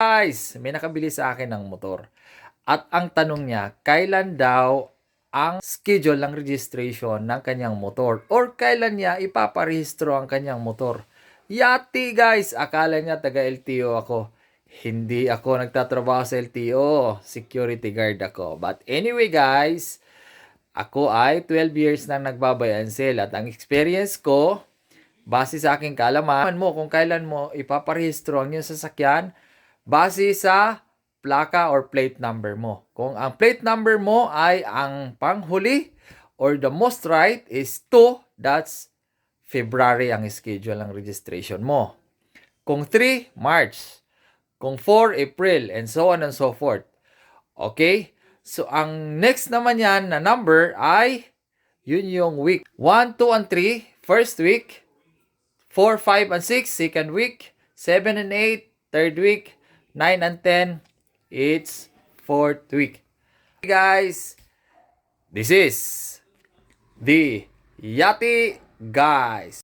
Guys, may nakabili sa akin ng motor. At ang tanong niya, kailan daw ang schedule ng registration ng kanyang motor or kailan niya ipaparehistro ang kanyang motor. Yati guys, akala niya taga LTO ako. Hindi ako nagtatrabaho sa LTO, security guard ako. But anyway guys, ako ay 12 years nang nagbabayan sale at ang experience ko, base sa aking kaalaman mo kung kailan mo ipaparehistro ang iyong sasakyan, base sa plaka or plate number mo. Kung ang plate number mo ay ang panghuli or the most right is 2, that's February ang schedule ng registration mo. Kung 3, March. Kung 4, April, and so on and so forth. Okay? So, ang next naman yan na number ay, yun yung week. 1, 2, and 3, first week. 4, 5, and 6, second week. 7 and 8, third week. 9 and 10, it's fourth week. Hey guys, this is the Yati Guys.